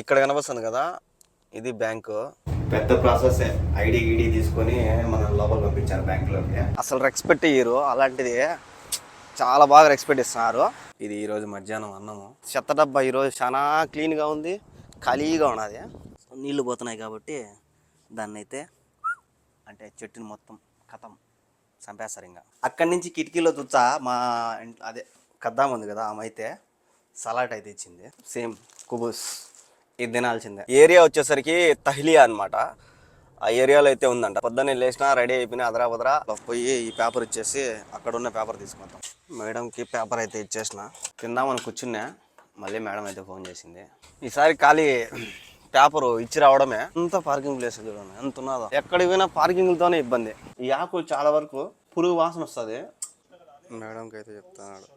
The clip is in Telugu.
ఇక్కడ కనిపిస్తుంది కదా ఇది బ్యాంకు పెద్ద ప్రాసెస్ ఐడి గిడి తీసుకొని మన లోపల పంపించారు బ్యాంకులోకి. అసలు రెస్పెక్ట్ ఇయ్యరు అలాంటిది చాలా బాగా రెస్పెక్ట్ ఇస్తున్నారు. ఇది ఈరోజు మధ్యాహ్నం అన్నము. చెత్త డబ్బా ఈరోజు చాలా క్లీన్గా ఉంది ఖాళీగా ఉన్నది. నీళ్ళు పోతున్నాయి కాబట్టి దాన్ని అయితే అంటే చెట్టుని మొత్తం కథం చంపేస్తారు ఇంకా. అక్కడి నుంచి కిటికీలో తుచ్చా మా ఇంట్లో అదే కద్దాం ఉంది కదా ఆమె అయితే సలాడ్ అయితే ఇచ్చింది. సేమ్ కుబుస్. ఇది తినాల్సిందే. ఏరియా వచ్చేసరికి తహ్లియా అన్నమాట. ఆ ఏరియాలో అయితే ఉందంట. పొద్దున్నే లేచినా రెడీ అయిపోయినా అదరా బదరా పోయి ఈ పేపర్ ఇచ్చేసి అక్కడ ఉన్న పేపర్ తీసుకుంటాం మేడంకి పేపర్ అయితే ఇచ్చేసిన. తిందామని కూర్చున్నా. మళ్ళీ మేడం అయితే ఫోన్ చేసింది. ఈసారి ఖాళీ పేపర్ ఇచ్చి రావడమే. అంత పార్కింగ్ ప్లేస్ చూడండి. ఎంత ఉన్నదో. ఎక్కడికి పోయినా పార్కింగ్లతోనే ఇబ్బంది. ఈ ఆకులు చాలా వరకు పురుగు వాసన వస్తుంది. మేడంకి అయితే చెప్తున్నాడు.